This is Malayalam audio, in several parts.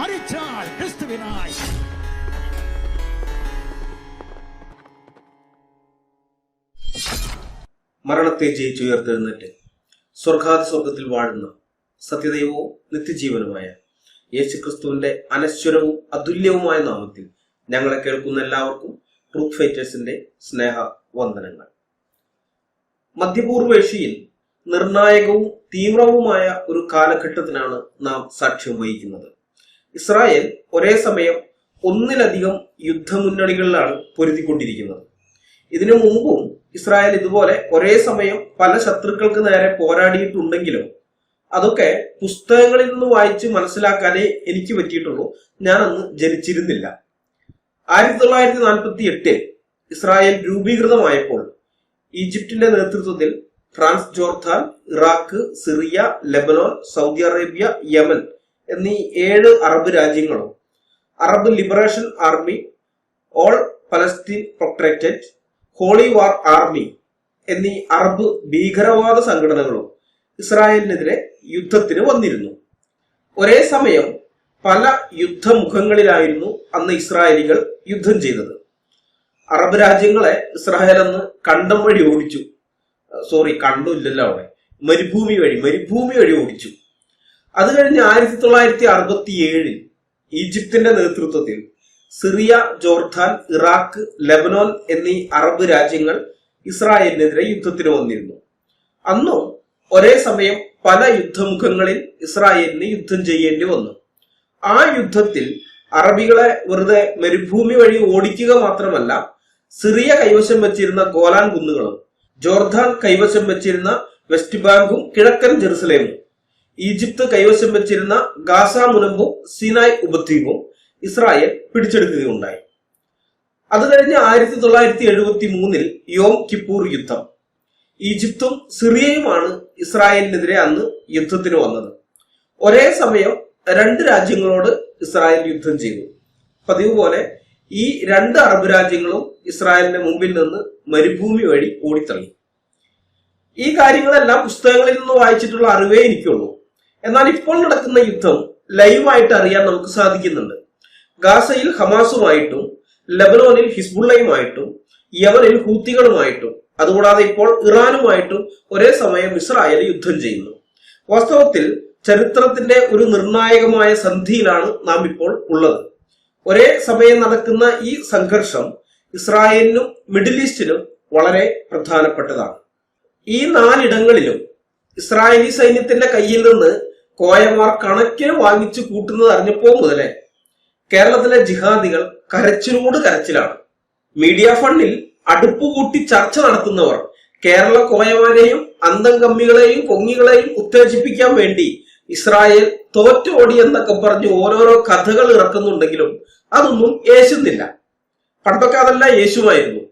മരിച്ചാൽ ക്രിസ്തുവിനായി. മരണത്തെ ജയിച്ചുയർത്തെഴുന്നേറ്റ് സ്വർഗാതി സ്വർഗത്തിൽ വാഴുന്ന സത്യദൈവവും നിത്യജീവനുമായ യേശുക്രിസ്തുവിന്റെ അനശ്വരവും അതുല്യവുമായ നാമത്തിൽ ഞങ്ങളെ കേൾക്കുന്ന എല്ലാവർക്കും ട്രൂത്ത് ഫൈറ്റേഴ്സിന്റെ സ്നേഹ വന്ദനങ്ങൾ മധ്യപൂർവേഷ്യയിൽ നിർണായകവും തീവ്രവുമായ ഒരു കാലഘട്ടത്തിനാണ് നാം സാക്ഷ്യം വഹിക്കുന്നത്. ഇസ്രായേൽ ഒരേ സമയം ഒന്നിലധികം യുദ്ധമുന്നണികളിലാണ് പൊരുതിക്കൊണ്ടിരിക്കുന്നത്. ഇതിനു മുമ്പും ഇസ്രായേൽ ഇതുപോലെ ഒരേ സമയം പല ശത്രുക്കൾക്ക് നേരെ പോരാടിയിട്ടുണ്ടെങ്കിലും അതൊക്കെ പുസ്തകങ്ങളിൽ നിന്ന് വായിച്ച് മനസ്സിലാക്കാനേ എനിക്ക് പറ്റിയിട്ടുള്ളൂ. ഞാൻ അന്ന് ജനിച്ചിരുന്നില്ല. ആയിരത്തി തൊള്ളായിരത്തി നാൽപ്പത്തി എട്ടിൽ ഇസ്രായേൽ രൂപീകൃതമായപ്പോൾ ഈജിപ്തിന്റെ നേതൃത്വത്തിൽ France Jordan Iraq Syria Lebanon Saudi Arabia Yemen എന്നീ ഏഴ് അറബ് രാജ്യങ്ങളും. Arab liberation army all Palestine protectorated holy war army എന്നീ അറബ് ഭീകരവാദ സംഘടനകളും ഇസ്രായേലിനെതിരെ യുദ്ധത്തിന് വന്നിരുന്നു. ഒരേ സമയം പല യുദ്ധമുഖങ്ങളിലായിരുന്നു അന്ന് ഇസ്രായേലികൾ യുദ്ധം ചെയ്തത്. അറബ് രാജ്യങ്ങളെ ഇസ്രായേൽ അന്ന് കണ്ടം വഴി ഓടിച്ചു. സോറി കണ്ടില്ലല്ലോ അവിടെ. മരുഭൂമി വഴി മരുഭൂമി വഴി ഓടിച്ചു. അത് കഴിഞ്ഞ് ആയിരത്തി തൊള്ളായിരത്തി അറുപത്തി ഏഴിൽ ഈജിപ്തിന്റെ നേതൃത്വത്തിൽ സിറിയ ജോർദാൻ ഇറാഖ് ലെബനോൻ എന്നീ അറബ് രാജ്യങ്ങൾ ഇസ്രായേലിനെതിരെ യുദ്ധത്തിന് വന്നിരുന്നു. അന്നും ഒരേ സമയം പല യുദ്ധമുഖങ്ങളിൽ ഇസ്രായേലിന് യുദ്ധം ചെയ്യേണ്ടി വന്നു. ആ യുദ്ധത്തിൽ അറബികളെ വെറുതെ മരുഭൂമി വഴി ഓടിക്കുക മാത്രമല്ല സിറിയ കൈവശം വെച്ചിരുന്ന ഗോലാൻ കുന്നുകളും ജോർദാൻ കൈവശം വെച്ചിരുന്ന വെസ്റ്റ് ബാങ്കും കിഴക്കൻ ജെറുസലേമും ഈജിപ്ത് കൈവശം വെച്ചിരുന്ന ഗാസ മുനമ്പും സിനായ് ഉപദ്വീപും ഇസ്രായേൽ പിടിച്ചെടുക്കുകയുണ്ടായി. അത് കഴിഞ്ഞ് ആയിരത്തി തൊള്ളായിരത്തി എഴുപത്തി മൂന്നിൽ യോം കിപ്പൂർ യുദ്ധം. ഈജിപ്തും സിറിയയുമാണ് ഇസ്രായേലിനെതിരെ അന്ന് യുദ്ധത്തിന് വന്നത്. ഒരേ സമയം രണ്ട് രാജ്യങ്ങളോട് ഇസ്രായേൽ യുദ്ധം ചെയ്തു. പതിവ് പോലെ ഈ രണ്ട് അറബ് രാജ്യങ്ങളും ഇസ്രായേലിന്റെ മുമ്പിൽ നിന്ന് മരുഭൂമി വഴി ഓടിത്തള്ളി ഈ കാര്യങ്ങളെല്ലാം പുസ്തകങ്ങളിൽ നിന്ന് വായിച്ചിട്ടുള്ള അറിവേ എനിക്കുള്ളൂ. എന്നാൽ ഇപ്പോൾ നടക്കുന്ന യുദ്ധം ലൈവായിട്ട് അറിയാൻ നമുക്ക് സാധിക്കുന്നുണ്ട്. ഗാസയിൽ ഹമാസുമായിട്ടും ലബനോനിൽ ഹിസ്ബുള്ളയുമായിട്ടും യമനിൽ ഹൂത്തികളുമായിട്ടും അതുകൂടാതെ ഇപ്പോൾ ഇറാനുമായിട്ടും ഒരേ സമയം ഇസ്രായേൽ യുദ്ധം ചെയ്യുന്നു. വാസ്തവത്തിൽ ചരിത്രത്തിന്റെ ഒരു നിർണായകമായ സന്ധിയിലാണ് നാം ഇപ്പോൾ ഉള്ളത്. ഒരേ സമയം നടക്കുന്ന ഈ സംഘർഷം ഇസ്രായേലിനും മിഡിൽ ഈസ്റ്റിനും വളരെ പ്രധാനപ്പെട്ടതാണ്. ഈ നാലിടങ്ങളിലും ഇസ്രായേലി സൈന്യത്തിന്റെ കയ്യിൽ നിന്ന് കോയമാർ കണക്കിന് വാങ്ങിച്ചു കൂട്ടുന്നത് അറിഞ്ഞപ്പോ മുതലേ കേരളത്തിലെ ജിഹാദികൾ കരച്ചിലോട് കരച്ചിലാണ്. മീഡിയ ഫണ്ടിൽ അടുപ്പ് കൂട്ടി ചർച്ച നടത്തുന്നവർ കേരള കോയമാരെയും അന്തം കമ്മികളെയും കൊങ്ങികളെയും ഉത്തേജിപ്പിക്കാൻ വേണ്ടി ഇസ്രായേൽ തോറ്റോടി എന്നൊക്കെ പറഞ്ഞ് ഓരോരോ കഥകൾ ഇറക്കുന്നുണ്ടെങ്കിലും അതൊന്നും യേശുന്നില്ല പണ്ടൊക്കെ അതെല്ലാം യേശുവായിരുന്നു.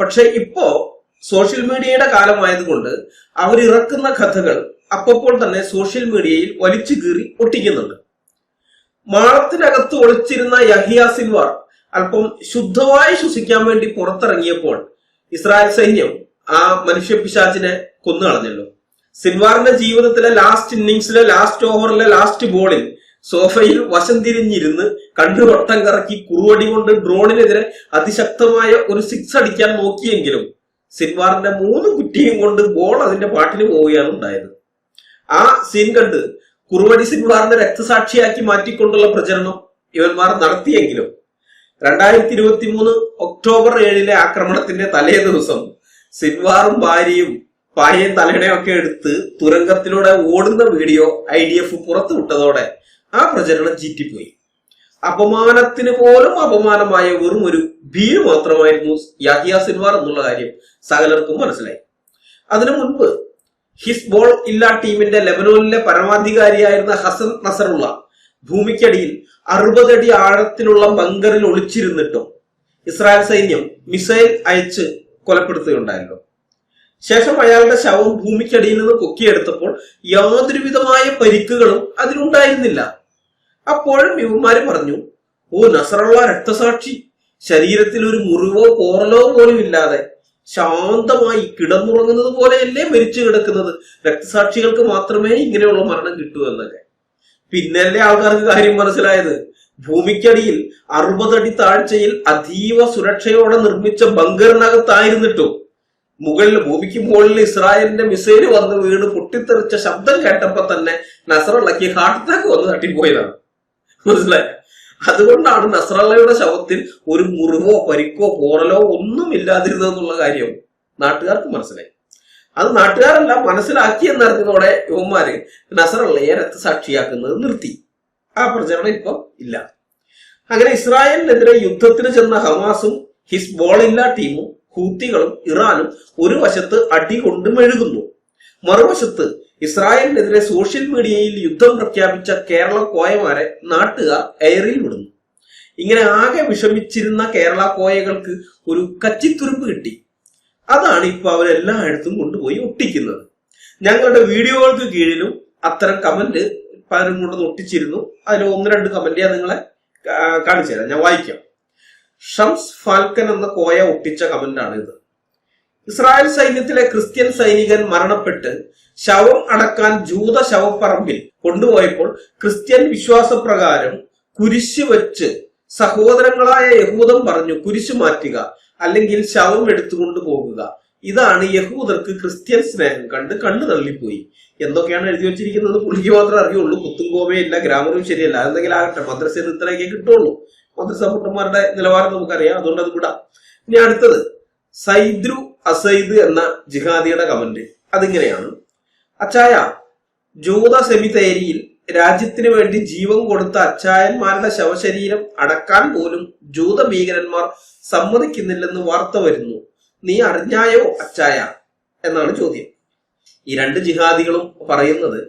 പക്ഷെ ഇപ്പോ സോഷ്യൽ മീഡിയയുടെ കാലമായതുകൊണ്ട് അവരിറക്കുന്ന കഥകൾ അപ്പോൾ തന്നെ സോഷ്യൽ മീഡിയയിൽ വലിച്ചു കീറി ഒട്ടിക്കുന്നുണ്ട് മാളത്തിനകത്ത് ഒളിച്ചിരുന്ന യഹിയ സിൽവാർ അല്പം ശുദ്ധമായി ശ്വസിക്കാൻ വേണ്ടി പുറത്തിറങ്ങിയപ്പോൾ ഇസ്രായേൽ സൈന്യം ആ മനുഷ്യ പിശാചിനെ കൊന്നു കളഞ്ഞല്ലോ. സിൻവാറിന്റെ ജീവിതത്തിലെ ലാസ്റ്റ് ഇന്നിങ്സിലെ ലാസ്റ്റ് ഓവറിലെ ലാസ്റ്റ് ബോളിൽ സോഫയിൽ വശം തിരിഞ്ഞിരുന്ന് കണ്ണു വട്ടം കറക്കി കുറുവടി കൊണ്ട് ഡ്രോണിനെതിരെ അതിശക്തമായ ഒരു സിക്സ് അടിക്കാൻ നോക്കിയെങ്കിലും സിൻവാറിന്റെ മൂന്ന് കുറ്റിയും കൊണ്ട് ബോൾ അതിന്റെ പാട്ടിന് പോവുകയാണ് ഉണ്ടായത്. ആ സീൻ കണ്ട് കുറുവടി സിൻവാറിനെ രക്തസാക്ഷിയാക്കി മാറ്റിക്കൊണ്ടുള്ള പ്രചരണം ഇവന്മാർ നടത്തിയെങ്കിലും രണ്ടായിരത്തി ഇരുപത്തി മൂന്ന് ഒക്ടോബർ ഏഴിലെ ആക്രമണത്തിന്റെ തലേ ദിവസം സിൻവാറും ഭാര്യയും പായയും തലയുടെയൊക്കെ എടുത്ത് തുരങ്കത്തിലൂടെ ഓടുന്ന വീഡിയോ ഐ ഡി എഫ് പുറത്തുവിട്ടതോടെ ആ പ്രചരണം ചീറ്റിപ്പോയി. അപമാനത്തിന് പോലും അപമാനമായ വെറും ഒരു ഭീ മാത്രമായിരുന്നു യാഹിയ സിൻവാർ എന്നുള്ള കാര്യം സകലർക്കും മനസ്സിലായി. അതിനു മുൻപ് ഹിസ്ബോൾ ഇല്ല ടീമിന്റെ ലെബനോനിലെ പരമാധികാരിയായിരുന്ന ഹസൻ നസറുള്ള ഭൂമിക്കടിയിൽ അറുപതടി ആഴത്തിലുള്ള ബങ്കറിൽ ഒളിച്ചിരുന്നിട്ടും ഇസ്രായേൽ സൈന്യം മിസൈൽ അയച്ച് കൊലപ്പെടുത്തുകയുണ്ടായല്ലോ. ശേഷം അയാളുടെ ശവം ഭൂമിക്കടിയിൽ നിന്ന് പൊക്കിയെടുത്തപ്പോൾ യാതൊരുവിധമായ പരിക്കുകളും അതിലുണ്ടായിരുന്നില്ല. അപ്പോഴും യുവന്മാര് പറഞ്ഞു ഓ നസറുള്ള രക്തസാക്ഷി ശരീരത്തിൽ ഒരു മുറിവോ കോറലോ പോലും ഇല്ലാതെ ശാന്തമായി കിടന്നുറങ്ങുന്നത് പോലെയല്ലേ മരിച്ചു കിടക്കുന്നത്? രക്തസാക്ഷികൾക്ക് മാത്രമേ ഇങ്ങനെയുള്ള മരണം കിട്ടൂ എന്നൊക്കെ. പിന്നല്ലേ ആൾക്കാർക്ക് കാര്യം മനസ്സിലായത്? ഭൂമിക്കടിയിൽ അറുപതടി താഴ്ചയിൽ അതീവ സുരക്ഷയോടെ നിർമ്മിച്ച ബങ്കറിനകത്തായിരുന്നിട്ടും മുകളിൽ ഭൂമിക്ക് മുകളിൽ ഇസ്രായേലിന്റെ മിസൈൽ വന്ന് വീണ് പൊട്ടിത്തെറിച്ച ശബ്ദം കേട്ടപ്പോ തന്നെ നസറുള്ളക്ക് ഹാർട്ട് അറ്റാക്ക് വന്ന് തട്ടിപ്പോയതാണ്. മനസ്സിലായി? അതുകൊണ്ടാണ് നസ്രാലയുടെ ശവത്തിൽ ഒരു മുറിവോ പരിക്കോ പോറലോ ഒന്നും ഇല്ലാതിരുന്നതെന്നുള്ള കാര്യം നാട്ടുകാർക്ക് മനസ്സിലായി. അത് നാട്ടുകാരെല്ലാം മനസ്സിലാക്കി എന്നറിഞ്ഞതോടെ യുവന്മാര് നസറള്ളയെ രക്തസാക്ഷിയാക്കുന്നത് നിർത്തി. ആ പ്രചരണം ഇപ്പൊ ഇല്ല. അങ്ങനെ ഇസ്രായേലിനെതിരെ യുദ്ധത്തിന് ചെന്ന ഹമാസും ഹിസ്ബോളില്ല ടീമും ഹൂത്തികളും ഇറാനും ഒരു വശത്ത് അടി കൊണ്ട് മെഴുകുന്നു. മറുവശത്ത് ഇസ്രായേലിനെതിരെ സോഷ്യൽ മീഡിയയിൽ യുദ്ധം പ്രഖ്യാപിച്ച കേരള കോയമാരെ നാട്ടുകാർ എയറിൽ വിടുന്നു. ഇങ്ങനെ ആകെ വിഷമിച്ചിരുന്ന കേരള കോയകൾക്ക് ഒരു കച്ചിത്തുരുപ്പ് കിട്ടി. അതാണ് ഇപ്പൊ അവരെല്ലായിടത്തും കൊണ്ടുപോയി ഒട്ടിക്കുന്നത്. ഞങ്ങളുടെ വീഡിയോകൾക്ക് കീഴിലും അത്തരം കമന്റ് പലരും കൊണ്ടുവന്ന് ഒട്ടിച്ചിരുന്നു. അതിൽ ഒന്ന് രണ്ട് കമന്റ് ഞാൻ നിങ്ങളെ കാണിച്ചു തരാം. ഞാൻ വായിക്കാം. ഷംസ് ഫാൽക്കൻ എന്ന കോയ ഒട്ടിച്ച കമന്റാണ് ഇത് ഇസ്രായേൽ സൈന്യത്തിലെ ക്രിസ്ത്യൻ സൈനികൻ മരണപ്പെട്ട് ശവം അടക്കാൻ ജൂത ശവപ്പറമ്പിൽ കൊണ്ടുപോയപ്പോൾ ക്രിസ്ത്യൻ വിശ്വാസപ്രകാരം കുരിശ് വെച്ച് സഹോദരങ്ങളായ യഹൂദം പറഞ്ഞു കുരിശ് മാറ്റുക അല്ലെങ്കിൽ ശവം എടുത്തുകൊണ്ട് പോകുക. ഇതാണ് യഹൂദർക്ക് ക്രിസ്ത്യൻ സ്നേഹം കണ്ട് കണ്ണു തള്ളിപ്പോയി. എന്തൊക്കെയാണ് എഴുതി വെച്ചിരിക്കുന്നത്? പുള്ളിക്ക് മാത്രമേ അറിയുള്ളൂ. കുത്തും കോമയില്ല ഗ്രാമറും ശരിയല്ല. എന്തെങ്കിലും ആകട്ടെ. മദ്രസയിൽ ഇത്രയൊക്കെ കിട്ടുള്ളൂ. മദ്രസ പുട്ടന്മാരുടെ നിലവാരം നമുക്കറിയാം. അതുകൊണ്ട് അത് വിടാം. ഇനി അടുത്തത്. സൈദ്രു അസൈദ് എന്ന ജിഹാദിയുടെ കമന്റ്. അതിങ്ങനെയാണ്. അച്ചായ ജൂത സെമിതേരിയിൽ രാജ്യത്തിന് വേണ്ടി ജീവൻ കൊടുത്ത അച്ചായന്മാരുടെ ശവശരീരം അടക്കാൻ പോലും ജൂത ഭീകരന്മാർ സമ്മതിക്കുന്നില്ലെന്ന് വാർത്ത വരുന്നു. നീ അറിഞ്ഞായോ അച്ചായ? എന്നാണ് ചോദ്യം. ഈ രണ്ട് ജിഹാദികളും പറയുന്നത്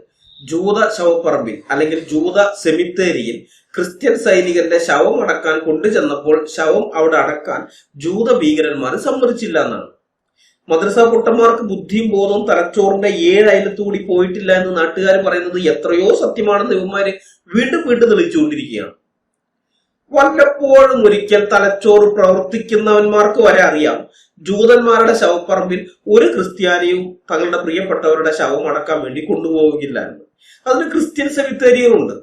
ജൂത ശവപ്പറമ്പിൽ അല്ലെങ്കിൽ ജൂത സെമിത്തേരിയിൽ ക്രിസ്ത്യൻ സൈനികന്റെ ശവം അടക്കാൻ കൊണ്ടുചെന്നപ്പോൾ ശവം അവിടെ അടക്കാൻ ജൂത ഭീകരന്മാർ സമ്മതിച്ചില്ല എന്നാണ്. മദ്രസ പൊട്ടന്മാർക്ക് ബുദ്ധിയും ബോധവും തലച്ചോറിന്റെ ഏഴ് കൂടി പോയിട്ടില്ല എന്ന് നാട്ടുകാർ പറയുന്നത് എത്രയോ സത്യമാണെന്ന് ഇവന്മാര് വീണ്ടും വീണ്ടും തെളിയിച്ചുകൊണ്ടിരിക്കുകയാണ്. വല്ലപ്പോഴും ഒരിക്കൽ തലച്ചോറ് പ്രവർത്തിക്കുന്നവന്മാർക്ക് വരെ അറിയാം. ജൂതന്മാരുടെ ശവപ്പറമ്പിൽ ഒരു ക്രിസ്ത്യാനിയും തങ്ങളുടെ പ്രിയപ്പെട്ടവരുടെ ശവം അടക്കാൻ വേണ്ടി കൊണ്ടുപോകില്ല എന്ന്. അതിന് ക്രിസ്ത്യൻ സെമിത്തേരിയറുണ്ട്.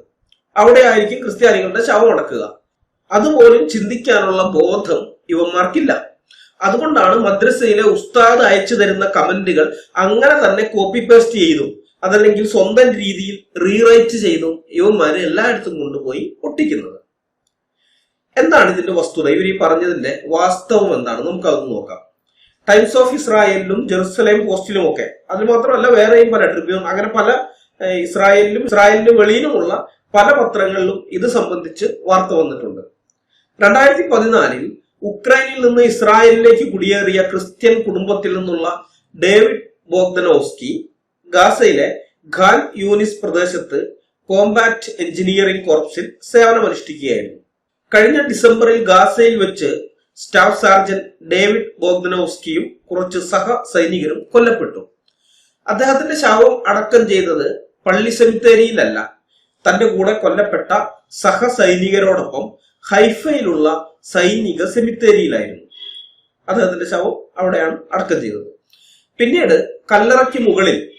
അവിടെ ആയിരിക്കും ക്രിസ്ത്യാനികളുടെ ശവം അടക്കുക. അതുപോലും ചിന്തിക്കാനുള്ള ബോധം ഇവന്മാർക്കില്ല. അതുകൊണ്ടാണ് മദ്രസയിലെ ഉസ്താദ് അയച്ചു തരുന്ന കമന്റുകൾ അങ്ങനെ തന്നെ കോപ്പി പേസ്റ്റ് ചെയ്തു. അതല്ലെങ്കിൽ സ്വന്തം രീതിയിൽ റീറൈറ്റ് ചെയ്തും. ഇവന്മാര് എല്ലായിടത്തും കൊണ്ടുപോയി ഒട്ടിക്കുന്നത് എന്താണ് ഇതിന്റെ വസ്തുത? ഇവർ ഈ പറഞ്ഞതിന്റെ വാസ്തവം എന്താണ്? നമുക്ക് അതൊന്ന് നോക്കാം. ടൈംസ് ഓഫ് ഇസ്രായേലിലും ജെറുസലേം പോസ്റ്റിലും ഒക്കെ. അതിൽ മാത്രമല്ല വേറെയും പല ട്രിബ്യൂൺ അങ്ങനെ പല ഇസ്രായേലിലും ഇസ്രായേലിന് വെളിയിലുമുള്ള പല പത്രങ്ങളിലും ഇത് സംബന്ധിച്ച് വാർത്ത വന്നിട്ടുണ്ട്. രണ്ടായിരത്തി പതിനാലിൽ ഉക്രൈനിൽ നിന്ന് ഇസ്രായേലിലേക്ക് കുടിയേറിയ ക്രിസ്ത്യൻ കുടുംബത്തിൽ നിന്നുള്ള ഡേവിഡ് ബോഗ്ദനോസ്കി ഗാസയിലെ ഖാൻ യൂനിസ് പ്രദേശത്ത് കോമ്പാറ്റ് എഞ്ചിനീയറിംഗ് കോർപ്സിൽ സേവനമനുഷ്ഠിക്കുകയായിരുന്നു. കഴിഞ്ഞ ഡിസംബറിൽ ഗാസയിൽ വെച്ച് സ്റ്റാഫ് സാർജന്റ് ഡേവിഡ് ബോഗ്ദനോസ്കിയും കുറച്ച് സഹ സൈനികരും കൊല്ലപ്പെട്ടു. അദ്ദേഹത്തിന്റെ ശവം അടക്കം ചെയ്തത് പള്ളി സെമിത്തേരിയിലല്ല. തന്റെ കൂടെ കൊല്ലപ്പെട്ട സഹ സൈനികരോടൊപ്പം ഹൈഫയിലുള്ള സൈനിക സെമിത്തേരിയിലായിരുന്നു. അദ്ദേഹത്തിന്റെ ശവം അവിടെയാണ് അടക്കം ചെയ്തത്. പിന്നീട് കല്ലറയ്ക്ക് മുകളിൽ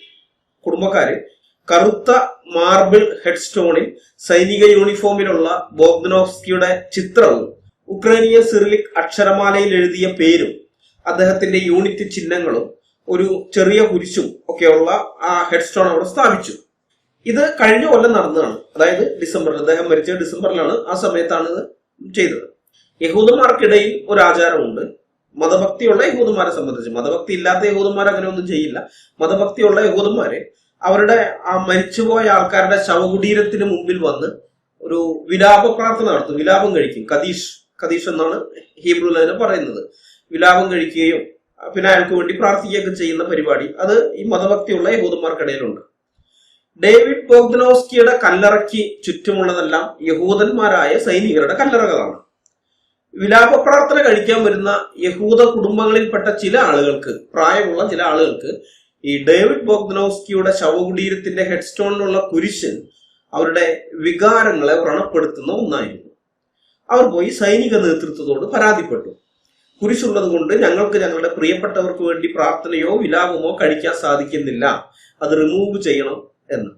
കുടുംബക്കാര് കറുത്ത മാർബിൾ ഹെഡ് സ്റ്റോണിൽ സൈനിക യൂണിഫോമിലുള്ള ബോഗ്ദനോവ്സ്കിയുടെ ചിത്രവും ഉക്രൈനിയൻ സിറിലിക് അക്ഷരമാലയിൽ എഴുതിയ പേരും അദ്ദേഹത്തിന്റെ യൂണിറ്റ് ചിഹ്നങ്ങളും ഒരു ചെറിയ കുരിശും ഒക്കെയുള്ള ആ ഹെഡ് സ്റ്റോൺ അവിടെ സ്ഥാപിച്ചു. ഇത് കഴിഞ്ഞ കൊല്ലം നടന്നതാണ്. അതായത് ഡിസംബറിൽ അദ്ദേഹം മരിച്ച ഡിസംബറിലാണ് ആ സമയത്താണ് ഇത് ചെയ്തത്. യഹൂദന്മാർക്കിടയിൽ ഒരു ആചാരമുണ്ട് മതഭക്തിയുള്ള യഹൂദന്മാരെ സംബന്ധിച്ച് മതഭക്തി ഇല്ലാത്ത യഹൂദന്മാർ അങ്ങനെ ഒന്നും ചെയ്യില്ല. മതഭക്തിയുള്ള യഹൂദന്മാരെ അവരുടെ ആ മരിച്ചുപോയ ആൾക്കാരുടെ ശവകുടീരത്തിന് മുമ്പിൽ വന്ന് ഒരു വിലാപ പ്രാർത്ഥന നടത്തും. വിലാപം കഴിക്കും. കദീഷ് കദീഷ് എന്നാണ് ഹീബ്രുവിൽ അതിനെ പറയുന്നത്. വിലാപം കഴിക്കുകയും പിന്നെ അയാൾക്ക് വേണ്ടി പ്രാർത്ഥിക്കുകയൊക്കെ ചെയ്യുന്ന പരിപാടി. അത് ഈ മതഭക്തിയുള്ള യഹൂദന്മാർക്കിടയിലുണ്ട്. ഡേവിഡ് ബോഗ്ദനോസ്കിയുടെ കല്ലറയ്ക്ക് ചുറ്റുമുള്ളതെല്ലാം യഹൂദന്മാരായ സൈനികരുടെ കല്ലറകളാണ്. വിലാപ പ്രാർത്ഥന കഴിക്കാൻ വരുന്ന യഹൂദ കുടുംബങ്ങളിൽപ്പെട്ട ചില ആളുകൾക്ക് പ്രായമുള്ള ചില ആളുകൾക്ക് ഈ ഡേവിഡ് ബോഗ്നോസ്കിയുടെ ശവകുടീരത്തിന്റെ ഹെഡ്സ്റ്റോണിലുള്ള കുരിശ് അവരുടെ വികാരങ്ങളെ വ്രണപ്പെടുത്തുന്ന ഒന്നായിരുന്നു. അവർ പോയി സൈനിക നേതൃത്വത്തോട് പരാതിപ്പെട്ടു. കുരിശുള്ളത് കൊണ്ട് ഞങ്ങൾക്ക് ഞങ്ങളുടെ പ്രിയപ്പെട്ടവർക്ക് വേണ്ടി പ്രാർത്ഥനയോ വിലാപമോ കഴിക്കാൻ സാധിക്കുന്നില്ല. അത് റിമൂവ് ചെയ്യണം എന്ന്.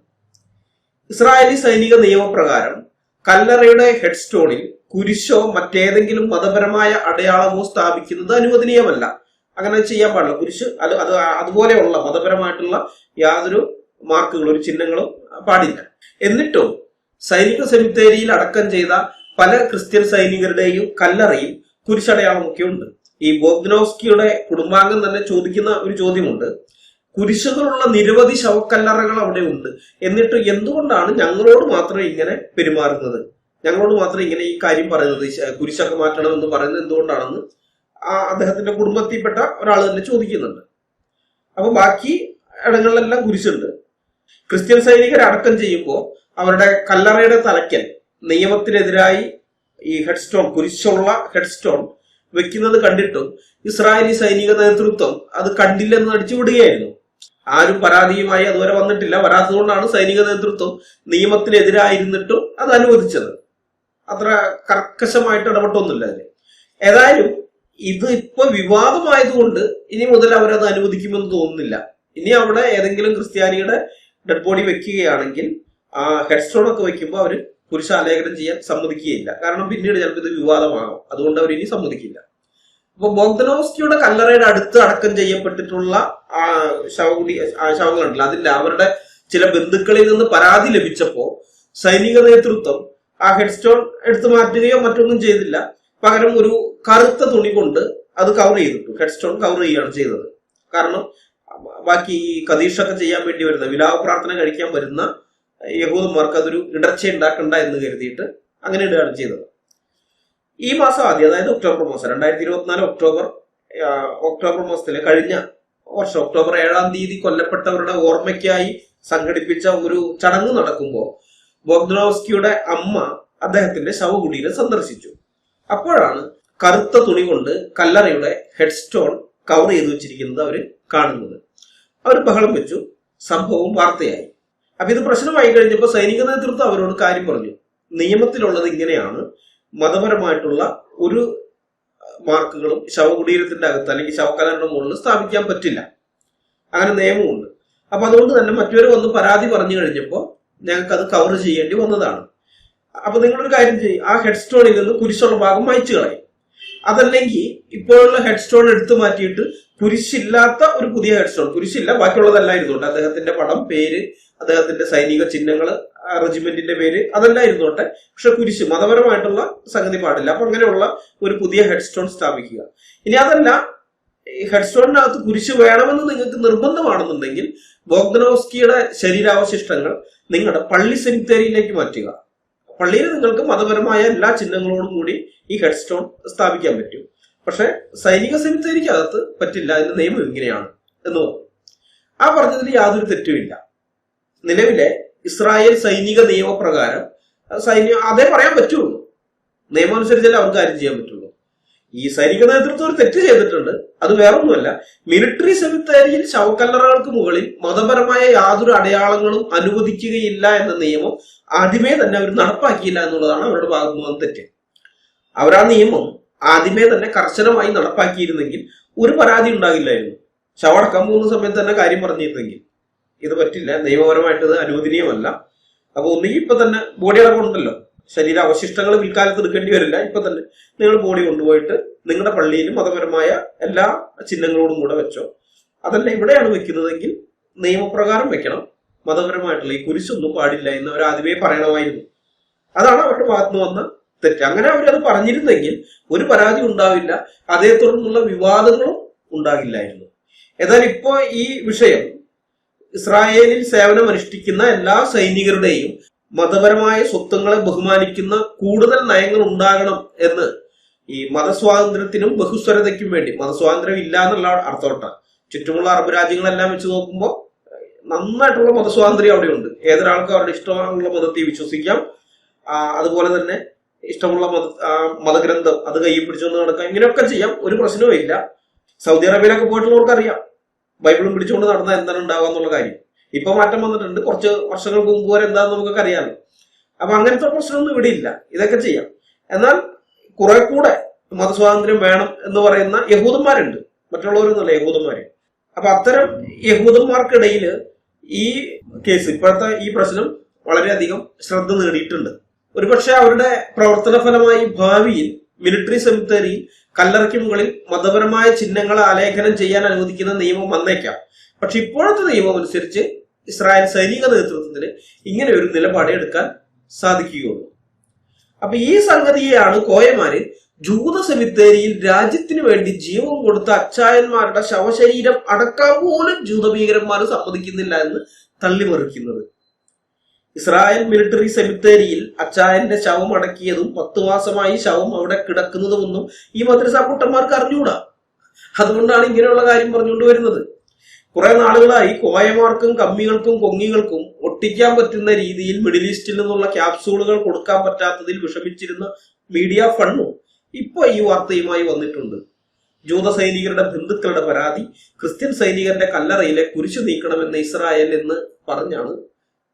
ഇസ്രായേലി സൈനിക നിയമപ്രകാരം കല്ലറയുടെ ഹെഡ് സ്റ്റോണിൽ കുരിശോ മറ്റേതെങ്കിലും മതപരമായ അടയാളമോ സ്ഥാപിക്കുന്നത് അനുവദനീയമല്ല. അങ്ങനെ ചെയ്യാൻ പാടില്ല. കുരിശ് അത് അത് അതുപോലെയുള്ള മതപരമായിട്ടുള്ള യാതൊരു മാർക്കുകളും ഒരു ചിഹ്നങ്ങളും പാടില്ല. എന്നിട്ടും സൈനിക സെമിത്തേരിയിൽ അടക്കം ചെയ്ത പല ക്രിസ്ത്യൻ സൈനികരുടെയും കല്ലറയിൽ കുരിശടയാളമൊക്കെ ഉണ്ട്. ഈ ബോഗ്നോസ്കിയുടെ കുടുംബാംഗം തന്നെ ചോദിക്കുന്ന ഒരു ചോദ്യമുണ്ട്. കുരിശുകളുള്ള നിരവധി ശവക്കല്ലറകൾ അവിടെ ഉണ്ട്. എന്നിട്ട് എന്തുകൊണ്ടാണ് ഞങ്ങളോട് മാത്രം ഇങ്ങനെ പെരുമാറുന്നത്? ഞങ്ങളോട് മാത്രം ഇങ്ങനെ ഈ കാര്യം പറയുന്നത് കുരിശൊക്കെ മാറ്റണം എന്ന് പറയുന്നത് എന്തുകൊണ്ടാണെന്ന് ആ അദ്ദേഹത്തിന്റെ കുടുംബത്തിൽപ്പെട്ട ഒരാൾ തന്നെ ചോദിക്കുന്നുണ്ട്. അപ്പൊ ബാക്കി ഇടങ്ങളിലെല്ലാം കുരിശുണ്ട്. ക്രിസ്ത്യൻ സൈനികർ അടക്കം ചെയ്യുമ്പോൾ അവരുടെ കല്ലറയുടെ തലയ്ക്കൽ നിയമത്തിനെതിരായി ഈ ഹെഡ് സ്റ്റോൺ കുരിശുള്ള ഹെഡ് സ്റ്റോൺ വെക്കുന്നത് കണ്ടിട്ടും ഇസ്രായേലി സൈനിക നേതൃത്വം അത് കണ്ടില്ലെന്ന് നടിച്ചു വിടുകയായിരുന്നു. ആരും പരാതിയുമായി അതുവരെ വന്നിട്ടില്ല. വരാത്തതുകൊണ്ടാണ് സൈനിക നേതൃത്വം നിയമത്തിനെതിരായിരുന്നിട്ടും അത് അനുവദിച്ചത്. അത്ര കർക്കശമായിട്ട് ഇടപെട്ടൊന്നുമില്ല അതിന്. ഏതായാലും ഇത് ഇപ്പൊ വിവാദമായതുകൊണ്ട് ഇനി മുതൽ അവരത് അനുവദിക്കുമെന്ന് തോന്നുന്നില്ല. ഇനി അവിടെ ഏതെങ്കിലും ക്രിസ്ത്യാനിയുടെ ഡെഡ് ബോഡി വെക്കുകയാണെങ്കിൽ ആ ഹെഡ് സ്റ്റോൺ ഒക്കെ വെക്കുമ്പോൾ അവർ പുരുഷാലേഖനം ചെയ്യാൻ സമ്മതിക്കുകയില്ല. കാരണം പിന്നീട് ചിലപ്പോൾ ഇത് വിവാദമാകും. അതുകൊണ്ട് അവർ ഇനി സമ്മതിക്കില്ല. അപ്പൊ ബോഗ്ദനോസ്കിയുടെ കല്ലറയുടെ അടുത്ത് അടക്കം ചെയ്യപ്പെട്ടിട്ടുള്ള ആ ശവകുടി ശവങ്ങളുണ്ടല്ലോ. അതിൽ അവരുടെ ചില ബന്ധുക്കളിൽ നിന്ന് പരാതി ലഭിച്ചപ്പോ സൈനിക നേതൃത്വം ആ ഹെഡ് സ്റ്റോൺ എടുത്തു മാറ്റുകയോ മറ്റൊന്നും ചെയ്തില്ല. പകരം ഒരു കറുത്ത തുണി കൊണ്ട് അത് കവർ ചെയ്തിട്ടു. ഹെഡ് സ്റ്റോൺ കവർ ചെയ്യുകയാണ് ചെയ്തത്. കാരണം ബാക്കി ഈ കദീഷൊക്കെ ചെയ്യാൻ വേണ്ടി വരുന്ന വിലാപ പ്രാർത്ഥന കഴിക്കാൻ വരുന്ന യഹൂദന്മാർക്ക് അതൊരു ഇടർച്ച ഉണ്ടാക്കണ്ട എന്ന് കരുതിയിട്ട് അങ്ങനെ ഇടുകയാണ് ചെയ്തത്. ഈ മാസം ആദ്യം അതായത് ഒക്ടോബർ മാസം രണ്ടായിരത്തി ഇരുപത്തിനാല് ഒക്ടോബർ ഒക്ടോബർ മാസത്തിലെ കഴിഞ്ഞ വർഷം ഒക്ടോബർ ഏഴാം തീയതി കൊല്ലപ്പെട്ടവരുടെ ഓർമ്മയ്ക്കായി സംഘടിപ്പിച്ച ഒരു ചടങ്ങ് നടക്കുമ്പോൾ ബോഗ്നോസ്കിയുടെ അമ്മ അദ്ദേഹത്തിന്റെ ശവകുടീരം സന്ദർശിച്ചു. അപ്പോഴാണ് കറുത്ത തുണി കൊണ്ട് കല്ലറയുടെ ഹെഡ് സ്റ്റോൺ കവർ ചെയ്തു വെച്ചിരിക്കുന്നത് അവർ കാണുന്നത്. അവർ ബഹളം വെച്ചു. സംഭവം വാർത്തയായി. അപ്പൊ ഇത് പ്രശ്നമായി കഴിഞ്ഞപ്പോൾ സൈനിക നേതൃത്വം അവരോട് കാര്യം പറഞ്ഞു. നിയമത്തിലുള്ളത് ഇങ്ങനെയാണ്. മതപരമായിട്ടുള്ള ഒരു മാർക്കുകളും ശവകുടീരത്തിന്റെ അകത്ത് അല്ലെങ്കിൽ ശവക്കലറിന്റെ മുകളിൽ സ്ഥാപിക്കാൻ പറ്റില്ല. അങ്ങനെ നിയമമുണ്ട്. അപ്പൊ അതുകൊണ്ട് തന്നെ മറ്റൊരു വന്ന് പരാതി പറഞ്ഞു കഴിഞ്ഞപ്പോൾ ഞങ്ങൾക്ക് അത് കവർ ചെയ്യേണ്ടി വന്നതാണ്. അപ്പൊ നിങ്ങളൊരു കാര്യം ചെയ്യും ആ ഹെഡ് സ്റ്റോണിൽ നിന്ന് കുരിശുള്ള ഭാഗം മായ്ച്ചു കളയും. അതല്ലെങ്കിൽ ഇപ്പോഴുള്ള ഹെഡ് സ്റ്റോൺ എടുത്തു മാറ്റിയിട്ട് കുരിശില്ലാത്ത ഒരു പുതിയ ഹെഡ് സ്റ്റോൺ കുരിശില്ല ബാക്കിയുള്ളതല്ലായിരുന്നോട്ടെ അദ്ദേഹത്തിന്റെ പടം പേര് അദ്ദേഹത്തിന്റെ സൈനിക ചിഹ്നങ്ങൾ റെജിമെന്റിന്റെ പേര് അതെല്ലാം ഇരുന്നോട്ടെ പക്ഷെ കുരിശ് മതപരമായിട്ടുള്ള സംഗതി പാടില്ല. അപ്പൊ അങ്ങനെയുള്ള ഒരു പുതിയ ഹെഡ് സ്റ്റോൺ സ്ഥാപിക്കുക. ഇനി അതല്ല ഈ ഹെഡ് സ്റ്റോണിനകത്ത് കുരിശ് വേണമെന്ന് നിങ്ങൾക്ക് നിർബന്ധമാണെന്നുണ്ടെങ്കിൽ ബോഗ്ദനോസ്കിയുടെ ശരീരാവശിഷ്ടങ്ങൾ നിങ്ങളുടെ പള്ളി സെമിത്തേരിയിലേക്ക് മാറ്റുക. പള്ളിയിൽ നിങ്ങൾക്ക് മതപരമായ എല്ലാ ചിഹ്നങ്ങളോടും കൂടി ഈ ഹെഡ്സ്റ്റോൺ സ്ഥാപിക്കാൻ പറ്റും. പക്ഷെ സൈനിക സെമിത്തേരിക്കകത്ത് പറ്റില്ല എന്ന നിയമം ഇങ്ങനെയാണ് എന്ന് പറഞ്ഞു. ആ പറഞ്ഞതിൽ യാതൊരു തെറ്റുമില്ല. നിലവിലെ ഇസ്രായേൽ സൈനിക നിയമപ്രകാരം സൈന്യം അതേ പറയാൻ പറ്റുള്ളൂ. നിയമം അനുസരിച്ചല്ലേ അവർക്ക് കാര്യം ചെയ്യാൻ പറ്റുള്ളൂ. ഈ സൈനിക നേതൃത്വം ഒരു തെറ്റ് ചെയ്തിട്ടുണ്ട്. അത് വേറൊന്നുമല്ല. മിലിറ്ററി സെമിത്തേരിയിൽ ശവക്കല്ലറകൾക്ക് മുകളിൽ മതപരമായ യാതൊരു അടയാളങ്ങളും അനുവദിക്കുകയില്ല എന്ന നിയമം ആദ്യമേ തന്നെ അവർ നടപ്പാക്കിയില്ല എന്നുള്ളതാണ് അവരുടെ ഭാഗത്തു നിന്ന് തെറ്റ്. അവർ ആ നിയമം ആദ്യമേ തന്നെ കർശനമായി നടപ്പാക്കിയിരുന്നെങ്കിൽ ഒരു പരാതി ഉണ്ടാകില്ലായിരുന്നു. ശവടക്കം പോകുന്ന സമയത്ത് തന്നെ കാര്യം പറഞ്ഞിരുന്നെങ്കിൽ. ഇത് പറ്റില്ല. നിയമപരമായിട്ട് അനുവദനീയമല്ല. അപ്പൊ ഒന്നുകിൽ ഇപ്പൊ തന്നെ ബോഡി അടക്കമുണ്ടല്ലോ ശരീര അവശിഷ്ടങ്ങൾ പിൽക്കാലത്ത് എടുക്കേണ്ടി വരില്ല. ഇപ്പൊ തന്നെ നിങ്ങൾ ബോഡി കൊണ്ടുപോയിട്ട് നിങ്ങളുടെ പള്ളിയിലും മതപരമായ എല്ലാ ചിഹ്നങ്ങളോടും കൂടെ വെച്ചോ. അതല്ല ഇവിടെയാണ് വെക്കുന്നതെങ്കിൽ നിയമപ്രകാരം വെക്കണം. മതപരമായിട്ടുള്ള ഈ കുരിശൊന്നും പാടില്ല എന്ന് അവർ ആദ്യമേ പറയണമായിരുന്നു. അതാണ് അവരുടെ ഭാഗത്ത് നിന്ന് വന്ന തെറ്റ്. അങ്ങനെ അവരത് പറഞ്ഞിരുന്നെങ്കിൽ ഒരു പരാതി ഉണ്ടാവില്ല. അതേ തുടർന്നുള്ള വിവാദങ്ങളും ഉണ്ടാകില്ലായിരുന്നു. എന്നാൽ ഇപ്പോ ഈ വിഷയം ഇസ്രായേലിൽ സേവനം അനുഷ്ഠിക്കുന്ന എല്ലാ സൈനികരുടെയും മതപരമായ സ്വത്വങ്ങളെ ബഹുമാനിക്കുന്ന കൂടുതൽ നയങ്ങൾ ഉണ്ടാകണം എന്ന് ഈ മതസ്വാതന്ത്ര്യത്തിനും ബഹുസ്വരതയ്ക്കും വേണ്ടി. മതസ്വാതന്ത്ര്യം ഇല്ല എന്നുള്ള അർത്ഥവട്ട. ചുറ്റുമുള്ള അറബ് രാജ്യങ്ങളെല്ലാം വെച്ച് നോക്കുമ്പോൾ നന്നായിട്ടുള്ള മതസ്വാതന്ത്ര്യം അവിടെയുണ്ട്. ഏതൊരാൾക്കും അവരുടെ ഇഷ്ടമുള്ള മതത്തെ വിശ്വസിക്കാം. അതുപോലെ തന്നെ ഇഷ്ടമുള്ള മത മതഗ്രന്ഥം അത് കയ്യിൽ പിടിച്ചുകൊണ്ട് നടക്കാം. ഇങ്ങനെയൊക്കെ ചെയ്യാം. ഒരു പ്രശ്നവും ഇല്ല. സൗദി അറേബ്യയിലൊക്കെ പോയിട്ടുള്ളവർക്ക് അറിയാം ബൈബിളും പിടിച്ചുകൊണ്ട് നടന്നാൽ എന്താണ് ഉണ്ടാവുക എന്നുള്ള കാര്യം. ഇപ്പൊ മാറ്റം വന്നിട്ടുണ്ട്. കുറച്ച് വർഷങ്ങൾക്ക് മുമ്പ് വരെ എന്താണെന്ന് നമുക്കൊക്കെ അറിയാമല്ലോ അപ്പൊ അങ്ങനത്തെ പ്രശ്നമൊന്നും ഇവിടെ ഇല്ല. ഇതൊക്കെ ചെയ്യാം. എന്നാൽ കുറെ കൂടെ മതസ്വാതന്ത്ര്യം വേണം എന്ന് പറയുന്ന യഹൂദന്മാരുണ്ട്. മറ്റുള്ളവരൊന്നുമല്ല യഹൂദന്മാര്. അപ്പൊ അത്തരം യഹൂദന്മാർക്കിടയിൽ ഈ കേസ് ഇപ്പോഴത്തെ ഈ പ്രശ്നം വളരെയധികം ശ്രദ്ധ നേടിയിട്ടുണ്ട്. ഒരുപക്ഷെ അവരുടെ പ്രവർത്തന ഫലമായി ഭാവിയിൽ മിലിറ്ററി സെമിത്തേരിയിൽ കല്ലറയ്ക്ക് മുകളിൽ മതപരമായ ചിഹ്നങ്ങൾ ആലേഖനം ചെയ്യാൻ അനുവദിക്കുന്ന നിയമം വന്നേക്കാം. പക്ഷെ ഇപ്പോഴത്തെ നിയമം അനുസരിച്ച് ഇസ്രായേൽ സൈനിക നേതൃത്വത്തിന് ഇങ്ങനെ ഒരു നിലപാട് എടുക്കാൻ സാധിക്കുകയുള്ളൂ. അപ്പൊ ഈ സംഗതിയെയാണ് കോയമാര് ജൂത സെമിത്തേരിയിൽ രാജ്യത്തിന് വേണ്ടി ജീവൻ കൊടുത്ത അച്ചായന്മാരുടെ ശവശരീരം അടക്കാൻ പോലും ജൂതഭീകരന്മാർ സമ്മതിക്കുന്നില്ല എന്ന് തള്ളിമറിക്കുന്നത്. ഇസ്രായേൽ മിലിറ്ററി സെമിത്തേരിയിൽ അച്ചായന്റെ ശവം അടക്കിയതും പത്ത് മാസമായി ശവം അവിടെ കിടക്കുന്നതുമൊന്നും ഈ മദ്രസ കൂട്ടന്മാർക്ക് അറിഞ്ഞുകൂടാ അതുകൊണ്ടാണ് ഇങ്ങനെയുള്ള കാര്യം പറഞ്ഞുകൊണ്ട് വരുന്നത്. കുറെ നാളുകളായി കോയമാർക്കും കമ്മികൾക്കും കൊങ്ങികൾക്കും ഒട്ടിക്കാൻ പറ്റുന്ന രീതിയിൽ മിഡിൽ ഈസ്റ്റിൽ നിന്നുള്ള ക്യാപ്സൂളുകൾ കൊടുക്കാൻ പറ്റാത്തതിൽ വിഷമിച്ചിരുന്ന മീഡിയ ഫണ്ടും ഇപ്പൊ ഈ വാർത്തയുമായി വന്നിട്ടുണ്ട്. ജൂത സൈനികരുടെ ബന്ധുക്കളുടെ പരാതി ക്രിസ്ത്യൻ സൈനികരുടെ കല്ലറയിലെ കുരിശു നീക്കണമെന്ന് ഇസ്രായേൽ എന്ന് പറഞ്ഞാണ്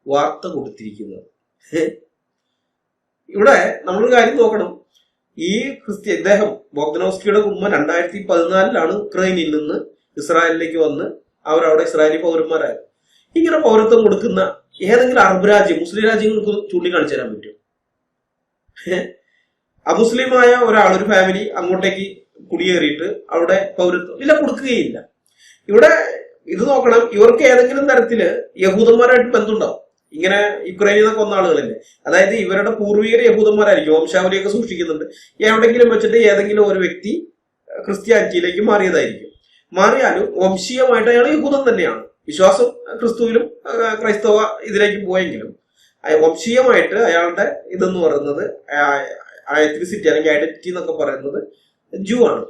വാർത്ത കൊടുത്തിരിക്കുന്നത്. ഇവിടെ നമ്മളൊരു കാര്യം നോക്കണം. ഈ ക്രിസ്ത്യ ഇദ്ദേഹം ബോഗ്നോസ്കിയുടെ കുമ്മ രണ്ടായിരത്തി പതിനാലിലാണ് ഉക്രൈനിൽ നിന്ന് ഇസ്രായേലിലേക്ക് വന്ന് അവരവിടെ ഇസ്രായേലി പൗരന്മാരായത്. ഇങ്ങനെ പൗരത്വം കൊടുക്കുന്ന ഏതെങ്കിലും അറബ് രാജ്യം മുസ്ലിം രാജ്യങ്ങൾക്ക് ചൂണ്ടിക്കാണിച്ചു തരാൻ പറ്റും അമുസ്ലിമായ ഒരാൾ ഒരു ഫാമിലി അങ്ങോട്ടേക്ക് കുടിയേറിയിട്ട് അവിടെ പൗരത്വം ഇല്ല കൊടുക്കുകയില്ല. ഇവിടെ ഇത് നോക്കണം ഇവർക്ക് ഏതെങ്കിലും തരത്തിൽ യഹൂദന്മാരായിട്ട് ബന്ധമുണ്ടാവും. ഇങ്ങനെ യുക്രൈനിൽ നിന്നൊക്കെ വന്ന ആളുകളല്ലേ. അതായത് ഇവരുടെ പൂർവികർ യഹൂദന്മാരായിരിക്കും വംശാവലിയൊക്കെ സൂക്ഷിക്കുന്നുണ്ട്. എവിടെങ്കിലും വെച്ചിട്ട് ഏതെങ്കിലും ഒരു വ്യക്തി ക്രിസ്ത്യാനിറ്റിയിലേക്ക് മാറിയതായിരിക്കും. മാറിയാലും വംശീയമായിട്ട് അയാൾ യഹൂദൻ തന്നെയാണ്. വിശ്വാസം ക്രിസ്തുവിലും ക്രൈസ്തവ ഇതിലേക്ക് പോയെങ്കിലും വംശീയമായിട്ട് അയാളുടെ ഇതെന്ന് പറയുന്നത് ഐഡന്റിസിറ്റി അല്ലെങ്കിൽ ഐഡന്റിറ്റി എന്നൊക്കെ പറയുന്നത് ജൂ ആണ്.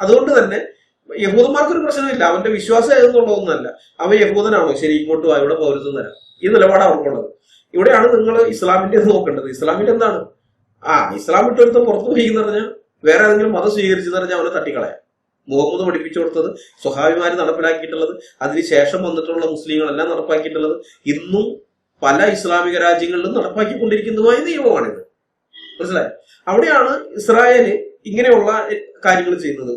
അതുകൊണ്ട് തന്നെ യഹൂദന്മാർക്ക് ഒരു പ്രശ്നമില്ല. അവന്റെ വിശ്വാസം ഏതെന്നുള്ളതൊന്നല്ല അവൻ യഹൂദനാണോ? ശരി ഇങ്ങോട്ട് വാ ഇവിടെ പൗരത്വം തരാം. ഈ നിലപാട് അവർക്കുള്ളത്. ഇവിടെയാണ് നിങ്ങൾ ഇസ്ലാമിന്റെ നോക്കേണ്ടത്. ഇസ്ലാമിന്റെ എന്താണ്? ആ ഇസ്ലാം വിട്ടൊരുത്തം പുറത്തു പോയി എന്ന് പറഞ്ഞാൽ വേറെ ഏതെങ്കിലും മതം സ്വീകരിച്ചെന്ന് പറഞ്ഞാൽ അവനെ തട്ടിക്കളയാം. മുഹമ്മദ് പഠിപ്പിച്ചു കൊടുത്തത് സ്വഹാബിമാര് നടപ്പിലാക്കിയിട്ടുള്ളത് അതിനുശേഷം വന്നിട്ടുള്ള മുസ്ലിങ്ങളെല്ലാം നടപ്പാക്കിയിട്ടുള്ളത് ഇന്നും പല ഇസ്ലാമിക രാജ്യങ്ങളിലും നടപ്പാക്കിക്കൊണ്ടിരിക്കുന്നതുമായ നിയമമാണിത്. മനസ്സിലായി? അവിടെയാണ് ഇസ്രായേൽ ഇങ്ങനെയുള്ള കാര്യങ്ങൾ ചെയ്യുന്നത്.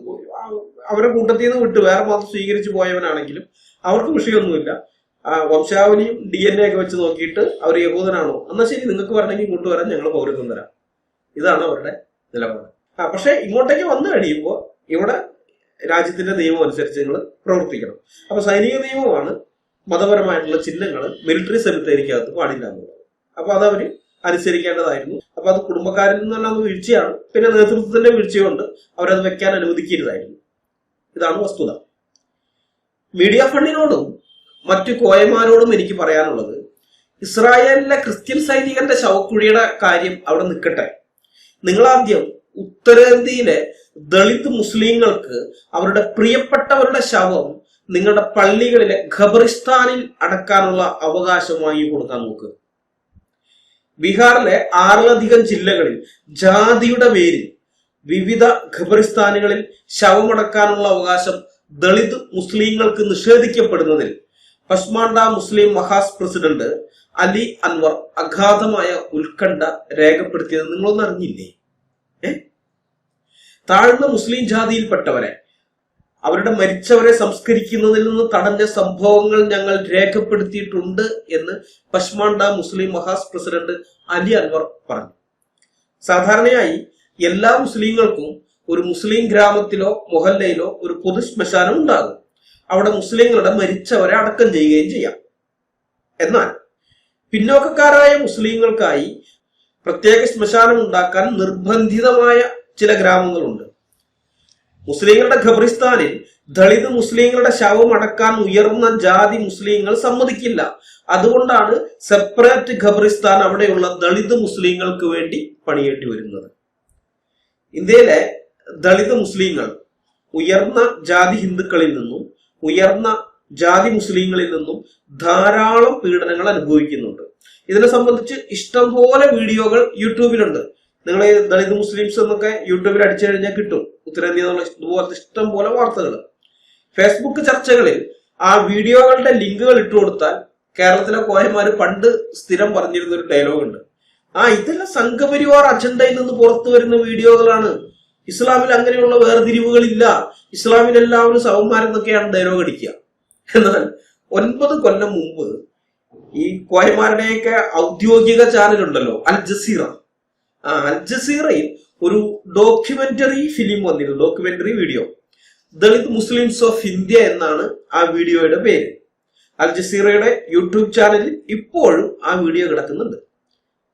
അവരുടെ കൂട്ടത്തിൽ നിന്ന് വിട്ട് വേറെ മാത്രം സ്വീകരിച്ചു പോയവനാണെങ്കിലും അവർക്ക് വിഷയമൊന്നുമില്ല. വംശാവലിയും ഡി എൻ എ ഒക്കെ വെച്ച് നോക്കിയിട്ട് അവർ യഹൂദനാണോ? എന്നാൽ ശരി നിങ്ങൾക്ക് വരണമെങ്കിൽ ഇങ്ങോട്ട് വരാൻ ഞങ്ങൾ പൗരത്വം തരാം. ഇതാണ് അവരുടെ നിലപാട്. ആ പക്ഷെ ഇങ്ങോട്ടേക്ക് വന്നു കഴിയുമ്പോൾ ഇവിടെ രാജ്യത്തിന്റെ നിയമം അനുസരിച്ച് നിങ്ങൾ പ്രവർത്തിക്കണം. അപ്പൊ സൈനിക നിയമമാണ് മതപരമായിട്ടുള്ള ചിഹ്നങ്ങൾ മിലിറ്ററി സെമിത്തേരിക്കകത്ത് പാടില്ല എന്നുള്ളത്. അപ്പൊ അതവര് അനുസരിക്കേണ്ടതായിരുന്നു. അപ്പൊ അത് കുടുംബക്കാരിൽ നിന്നല്ല അത് വീഴ്ചയാണ്. പിന്നെ നേതൃത്വത്തിന്റെ വീഴ്ചയുണ്ട്. അവരത് വെക്കാൻ അനുവദിക്കരുതായിരുന്നു. ഇതാണ് വസ്തുത. മീഡിയ ഫണ്ടിനോടും മറ്റു കോയമാരോടും എനിക്ക് പറയാനുള്ളത് ഇസ്രായേലിലെ ക്രിസ്ത്യൻ സൈനികന്റെ ശവക്കുഴിയുടെ കാര്യം അവിടെ നിൽക്കട്ടെ. നിങ്ങൾ ആദ്യം ഉത്തരേന്ത്യയിലെ ദളിത് മുസ്ലിങ്ങൾക്ക് അവരുടെ പ്രിയപ്പെട്ടവരുടെ ശവം നിങ്ങളുടെ പള്ളികളിലെ ഖബറിസ്ഥാനിൽ അടക്കാനുള്ള അവകാശം വാങ്ങി കൊടുക്കാൻ നോക്ക്. ബീഹാറിലെ ആറിലധികം ജില്ലകളിൽ ജാതിയുടെ പേരിൽ വിവിധ ഖബറിസ്ഥാനുകളിൽ ശവമടക്കാനുള്ള അവകാശം ദളിത് മുസ്ലിങ്ങൾക്ക് നിഷേധിക്കപ്പെടുന്നതിൽ പസ്മാണ്ട മുസ്ലിം മഹാസ് പ്രസിഡന്റ് അലി അൻവർ അഗാധമായ ഉത്കണ്ഠ രേഖപ്പെടുത്തിയത് നിങ്ങളൊന്നും അറിഞ്ഞില്ലേ? ഏ താഴ്ന്ന മുസ്ലിം ജാതിയിൽപ്പെട്ടവരെ അവരുടെ മരിച്ചവരെ സംസ്കരിക്കുന്നതിൽ നിന്ന് തടഞ്ഞ സംഭവങ്ങൾ ഞങ്ങൾ രേഖപ്പെടുത്തിയിട്ടുണ്ട് എന്ന് പശ്മാണ്ട മുസ്ലിം മഹാസ് പ്രസിഡന്റ് അലി അൻവർ പറഞ്ഞു. സാധാരണയായി എല്ലാ മുസ്ലിങ്ങൾക്കും ഒരു മുസ്ലിം ഗ്രാമത്തിലോ മൊഹല്ലയിലോ ഒരു പൊതു ശ്മശാനം ഉണ്ടാകും. അവിടെ മുസ്ലിങ്ങളുടെ മരിച്ചവരെ അടക്കം ചെയ്യുകയും ചെയ്യാം. എന്നാൽ പിന്നോക്കക്കാരായ മുസ്ലിങ്ങൾക്കായി പ്രത്യേക ശ്മശാനം ഉണ്ടാക്കാൻ നിർബന്ധിതമായ ചില ഗ്രാമങ്ങളുണ്ട്. മുസ്ലിങ്ങളുടെ ഖബറിസ്ഥാനിൽ ദളിത് മുസ്ലിങ്ങളുടെ ശവം അടക്കാൻ ഉയർന്ന ജാതി മുസ്ലിങ്ങൾ സമ്മതിക്കില്ല. അതുകൊണ്ടാണ് സെപ്പറേറ്റ് ഖബറിസ്ഥാൻ അവിടെയുള്ള ദളിത് മുസ്ലിങ്ങൾക്ക് വേണ്ടി പണിയേണ്ടി വരുന്നത്. ഇന്ത്യയിലെ ദളിത് മുസ്ലിങ്ങൾ ഉയർന്ന ജാതി ഹിന്ദുക്കളിൽ നിന്നും ഉയർന്ന ജാതി മുസ്ലിങ്ങളിൽ നിന്നും ധാരാളം പീഡനങ്ങൾ അനുഭവിക്കുന്നുണ്ട്. ഇതിനെ സംബന്ധിച്ച് ഇഷ്ടംപോലെ വീഡിയോകൾ യൂട്യൂബിലുണ്ട്. നിങ്ങൾ ദളിത് മുസ്ലിംസ് എന്നൊക്കെ യൂട്യൂബിൽ അടിച്ചു കഴിഞ്ഞാൽ കിട്ടും. ഉത്തരേന്ത്യ എന്നുള്ള ഇതുപോലത്തെ ഇഷ്ടം പോലെ വാർത്തകൾ ഫേസ്ബുക്ക് ചർച്ചകളിൽ ആ വീഡിയോകളുടെ ലിങ്കുകൾ ഇട്ടു കൊടുത്താൽ കേരളത്തിലെ കോയമാര് പണ്ട് സ്ഥിരം പറഞ്ഞിരുന്ന ഒരു ഡയലോഗ് ഉണ്ട്. ആ ഇതെല്ലാം സംഘപരിവാർ അജണ്ടയിൽ നിന്ന് പുറത്തു വരുന്ന വീഡിയോകളാണ്. ഇസ്ലാമിൽ അങ്ങനെയുള്ള വേർതിരിവുകളില്ല. ഇസ്ലാമിൽ എല്ലാവരും സമന്മാരെന്നൊക്കെയാണ് ഡയലോഗ് അടിക്കുക. എന്നാൽ ഒൻപത് കൊല്ലം മുമ്പ് ഈ കോയമാരുടെയൊക്കെ ഔദ്യോഗിക ചാനൽ ഉണ്ടല്ലോ അൽ ജസീറ. ആ അൽ ജസീറയിൽ ഒരു ഡോക്യുമെന്ററി ഫിലിം വന്നിരുന്നു documentary video. Dalit Muslims of India എന്നാണ് ആ വീഡിയോയുടെ പേര്. അൽ ജസീറയുടെ യൂട്യൂബ് ചാനലിൽ ഇപ്പോഴും ആ വീഡിയോ കിടക്കുന്നുണ്ട്.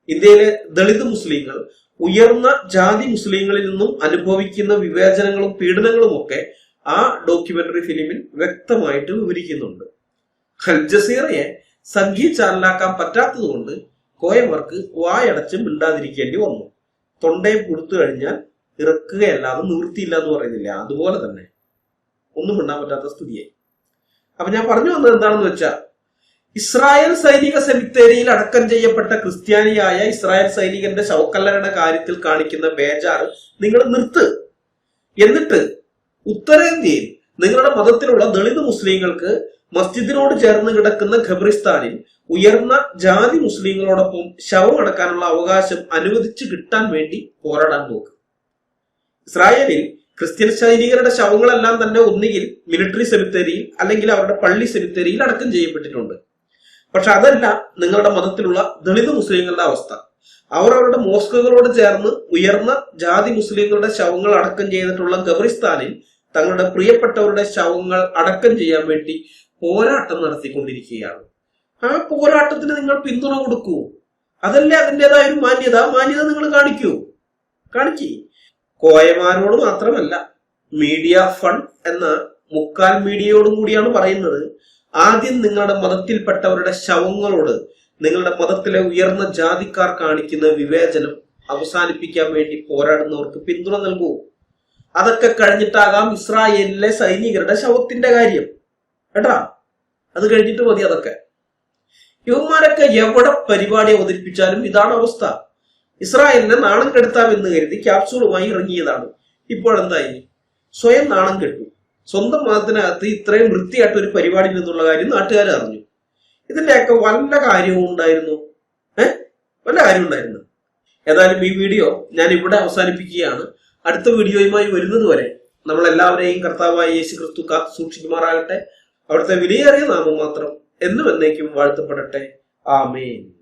ഇന്ത്യയിലെ ദളിത് മുസ്ലിങ്ങൾ ഉയർന്ന ജാതി മുസ്ലിങ്ങളിൽ നിന്നും അനുഭവിക്കുന്ന വിവേചനങ്ങളും പീഡനങ്ങളും ഒക്കെ ആ ഡോക്യുമെന്ററി ഫിലിമിൽ വ്യക്തമായിട്ട് വിവരിക്കുന്നുണ്ട്. അൽ ജസീറയെ ചാനലാക്കാൻ പറ്റാത്തതുകൊണ്ട് കോയവർക്ക് വായടച്ച് മിണ്ടാതിരിക്കേണ്ടി വന്നു. തൊണ്ടയെ കൊടുത്തു കഴിഞ്ഞാൽ ഇറക്കുകയല്ലാതെ നിവൃത്തിയില്ല എന്ന് പറയുന്നില്ല? അതുപോലെ തന്നെ. ഒന്നും മിണ്ടാൻ പറ്റാത്ത സ്ഥിതിയായി. അപ്പൊ ഞാൻ പറഞ്ഞു വന്നത് എന്താണെന്ന് വെച്ചാൽ ഇസ്രായേൽ സൈനിക സെമിത്തേരിയിൽ അടക്കം ചെയ്യപ്പെട്ട ക്രിസ്ത്യാനിയായ ഇസ്രായേൽ സൈനികന്റെ ശവക്കല്ലറയുടെ കാര്യത്തിൽ കാണിക്കുന്ന ബേജാറ് നിങ്ങൾ നിർത്ത്. എന്നിട്ട് ഉത്തരേന്ത്യയിൽ നിങ്ങളുടെ മതത്തിലുള്ള ദളിത് മുസ്ലിങ്ങൾക്ക് മസ്ജിദിനോട് ചേർന്ന് കിടക്കുന്ന ഖബറിസ്ഥാനിൽ ഉയർന്ന ജാതി മുസ്ലിങ്ങളോടൊപ്പം ശവം അടക്കാനുള്ള അവകാശം അനുവദിച്ചു കിട്ടാൻ വേണ്ടി പോരാടാൻ നോക്കും. ഇസ്രായേലിൽ ക്രിസ്ത്യൻ സൈനികരുടെ ശവങ്ങളെല്ലാം തന്നെ ഒന്നുകിൽ മിലിറ്ററി സെമിത്തേരിയിൽ അല്ലെങ്കിൽ അവരുടെ പള്ളി സെമിത്തേരിയിൽ അടക്കം ചെയ്യപ്പെട്ടിട്ടുണ്ട്. പക്ഷെ അതല്ല നിങ്ങളുടെ മതത്തിലുള്ള ദളിത് മുസ്ലിങ്ങളുടെ അവസ്ഥ. അവർ അവരുടെ മോസ്കുകളോട് ചേർന്ന് ഉയർന്ന ജാതി മുസ്ലിങ്ങളുടെ ശവങ്ങൾ അടക്കം ചെയ്തിട്ടുള്ള ഖബറിസ്ഥാനിൽ തങ്ങളുടെ പ്രിയപ്പെട്ടവരുടെ ശവങ്ങൾ അടക്കം ചെയ്യാൻ വേണ്ടി പോരാട്ടം നടത്തിക്കൊണ്ടിരിക്കുകയാണ്. ആ പോരാട്ടത്തിന് നിങ്ങൾ പിന്തുണ കൊടുക്കൂ. അതല്ലേ അതിന്റെതായ ഒരു മാന്യത? മാന്യത നിങ്ങൾ കാണിക്കൂ. കാണിക്കേ. കോയമാരോട് മാത്രമല്ല മീഡിയ ഫണ്ട് എന്ന മുക്കാൽ മീഡിയയോടും കൂടിയാണ് പറയുന്നത് ആദ്യം നിങ്ങളുടെ മതത്തിൽപ്പെട്ടവരുടെ ശവങ്ങളോട് നിങ്ങളുടെ മതത്തിലെ ഉയർന്ന ജാതിക്കാർ കാണിക്കുന്ന വിവേചനം അവസാനിപ്പിക്കാൻ വേണ്ടി പോരാടുന്നവർക്ക് പിന്തുണ നൽകൂ. അതൊക്കെ കഴിഞ്ഞിട്ടാകാം ഇസ്രായേലിലെ സൈനികരുടെ ശവത്തിന്റെ കാര്യം. കേട്ടാ? അത് കഴിഞ്ഞിട്ട് മതി അതൊക്കെ. യുവന്മാരൊക്കെ എവിടെ പരിപാടി അവതരിപ്പിച്ചാലും ഇതാണ് അവസ്ഥ. ഇസ്രായേലിനെ നാണം കെടുത്താമെന്ന് കരുതി ക്യാപ്സൂളുമായി ഇറങ്ങിയതാണ്. ഇപ്പോഴെന്തായി സ്വയം നാണം കെട്ടു. സ്വന്തം മതത്തിനകത്ത് ഇത്രയും വൃത്തിയായിട്ട് ഒരു പരിപാടി എന്നുള്ള കാര്യം നാട്ടുകാർ അറിഞ്ഞു. ഇതിന്റെയൊക്കെ വല്ല കാര്യവും ഉണ്ടായിരുന്നു? ഏഹ് വല്ല കാര്യം ഉണ്ടായിരുന്നു. ഏതായാലും ഈ വീഡിയോ ഞാൻ ഇവിടെ അവസാനിപ്പിക്കുകയാണ്. അടുത്ത വീഡിയോയുമായി വരുന്നതുവരെ നമ്മളെല്ലാവരെയും കർത്താവായ യേശു ക്രിസ്തു കാത്തു സൂക്ഷിക്കുമാറാകട്ടെ. അവിടുത്തെ വിലയേറിയ നാമം മാത്രം എന്നും എന്നേക്കും വാഴ്ത്തപ്പെടട്ടെ. ആമേൻ.